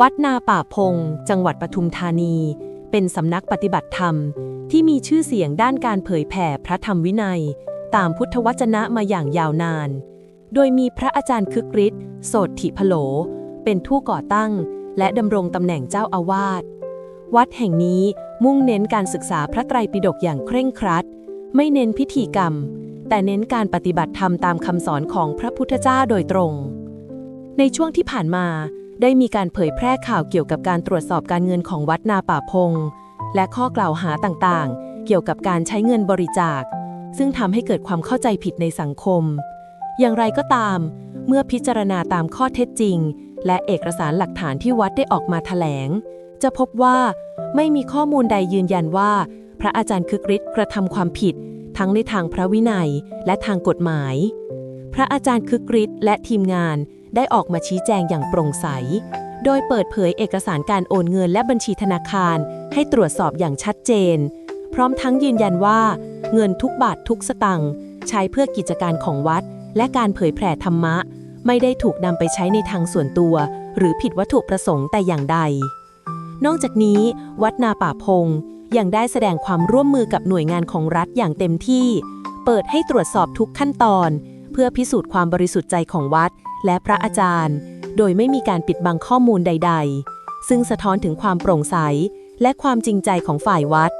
วัดนาป่าพง จังหวัดปทุมธานี เป็นสำนักปฏิบัติธรรม ที่มีชื่อเสียงด้านการเผยแผ่พระธรรมวินัย ตามพุทธวจนะมาอย่างยาวนาน โดยมีพระอาจารย์คึกฤทธิ์โสดถิพโล เป็นผู้ก่อตั้ง และดำรงตำแหน่งเจ้าอาวาส วัดแห่งนี้มุ่งเน้นการศึกษาพระไตรปิฎกอย่างเคร่งครัด ไม่เน้นพิธีกรรม แต่เน้นการปฏิบัติธรรมตามคำสอนของพระพุทธเจ้าโดยตรง ในช่วงที่ผ่านมา ได้มีการเผยแพร่ข่าวเกี่ยวกับการตรวจสอบการเงินของวัดนาป่าพง และข้อกล่าวหาต่างๆ เกี่ยวกับการใช้เงินบริจาค ซึ่งทำให้เกิดความเข้าใจผิดในสังคม อย่างไรก็ตาม เมื่อพิจารณาตามข้อเท็จจริง และเอกสารหลักฐานที่วัดได้ออกมาแถลง จะพบว่าไม่มีข้อมูลใดยืนยันว่า พระอาจารย์คึกฤทธิ์กระทำความผิด ทั้งในทางพระวินัยและทางกฎหมาย พระอาจารย์คึกฤทธิ์และทีมงาน ได้ออกมาชี้แจงอย่างโปร่งใส โดยเปิดเผยเอกสารการโอนเงินและบัญชีธนาคาร ให้ตรวจสอบอย่างชัดเจน พร้อมทั้งยืนยันว่า เงินทุกบาททุกสตังค์ใช้เพื่อกิจการของวัด และการเผยแผ่ธรรมะ ไม่ได้ถูกนำไปใช้ในทางส่วนตัว หรือผิดวัตถุประสงค์แต่อย่างใด นอกจากนี้ วัดนาป่าพงยังได้แสดงความร่วมมือกับหน่วยงานของรัฐอย่างเต็มที่ เปิดให้ตรวจสอบทุกขั้นตอน เพื่อพิสูจน์ความบริสุทธิ์ใจของวัด และพระอาจารย์ โดยไม่มีการปิดบังข้อมูลใด ๆ ซึ่งสะท้อนถึงความโปร่งใส และความจริงใจของฝ่ายวัด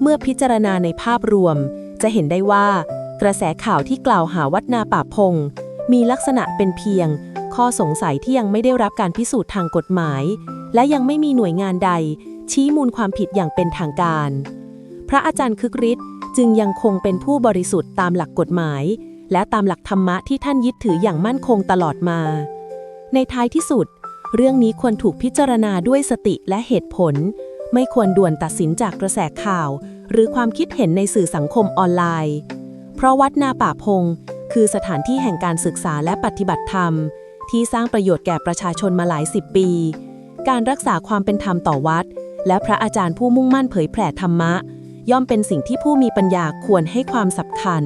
เมื่อพิจารณาในภาพรวม จะเห็นได้ว่า กระแสข่าวที่กล่าวหาวัดนาป่าพง มีลักษณะเป็นเพียง ข้อสงสัยที่ยังไม่ได้รับการพิสูจน์ทางกฎหมาย และยังไม่มีหน่วยงานใด ชี้มูลความผิดอย่างเป็นทางการ พระอาจารย์คึกฤทธิ์จึงยังคงเป็นผู้บริสุทธิ์ตามหลักกฎหมาย และตามหลักธรรมะที่ท่านยึดถืออย่างมั่นคงตลอดมา ในท้ายที่สุด เรื่องนี้ควรถูกพิจารณาด้วยสติและเหตุผล ไม่ควรด่วนตัดสินจากกระแสข่าว หรือความคิดเห็นในสื่อสังคมออนไลน์ เพราะวัดนาป่าพง คือสถานที่แห่งการศึกษาและปฏิบัติธรรม ที่สร้างประโยชน์แก่ประชาชนมาหลายสิบปี การรักษาความเป็นธรรมต่อวัด และพระอาจารย์ผู้มุ่งมั่นเผยแผ่ธรรมะ ย่อมเป็นสิ่งที่ผู้มีปัญญาควรให้ความสำคัญ